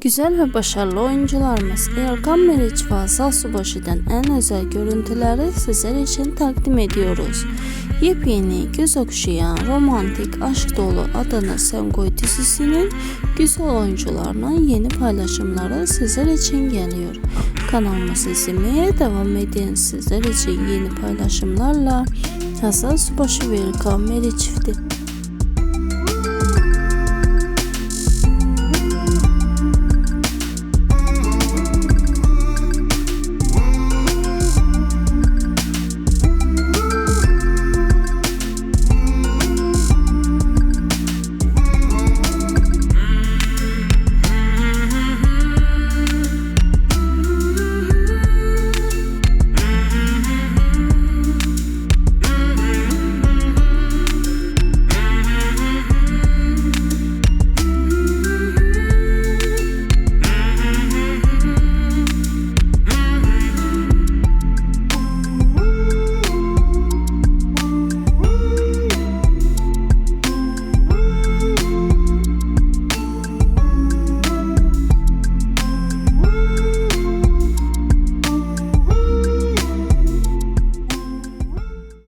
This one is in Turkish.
Güzel ve başarılı oyuncularımız Erkan Meriç ve Hazal Subaşı'dan en özel görüntüleri sizler için takdim ediyoruz. Yepyeni, göz okşayan, romantik, aşk dolu Adana Semgoy dizisinin güzel oyuncularının yeni paylaşımları sizler için geliyor. Kanalımızı izlemeye devam edin. Sizler için yeni paylaşımlarla Hazal Subaşı ve Erkan Meriç çifti.